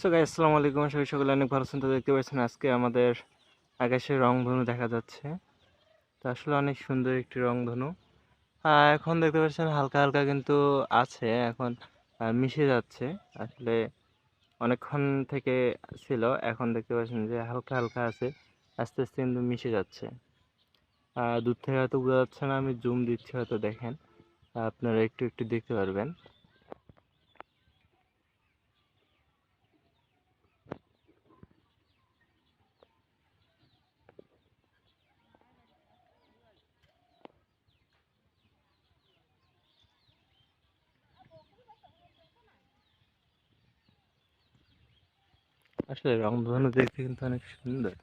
So গাই আসসালামু আলাইকুম সবাই সকলে অনেক ভালো আছেন। তো দেখতে পাচ্ছেন আজকে আমাদের আকাশের রংধনু দেখা যাচ্ছে। তো আসলে অনেক সুন্দর একটি রংধনু। এখন দেখতে পাচ্ছেন হালকা হালকা কিন্তু আছে, এখন মিশে যাচ্ছে। আসলে অনেকক্ষণ থেকে ছিল, এখন দেখতে পাচ্ছেন যে হালকা হালকা আছে, আস্তে আস্তে কিন্তু মিশে যাচ্ছে। দূর থেকে হয়তো বোঝা যাচ্ছে না, আমি জুম দিচ্ছি, হয়তো দেখেন। আপনারা একটু একটু দেখতে পারবেন। আসলে রংধনু দেখতে কিন্তু অনেক সুন্দর।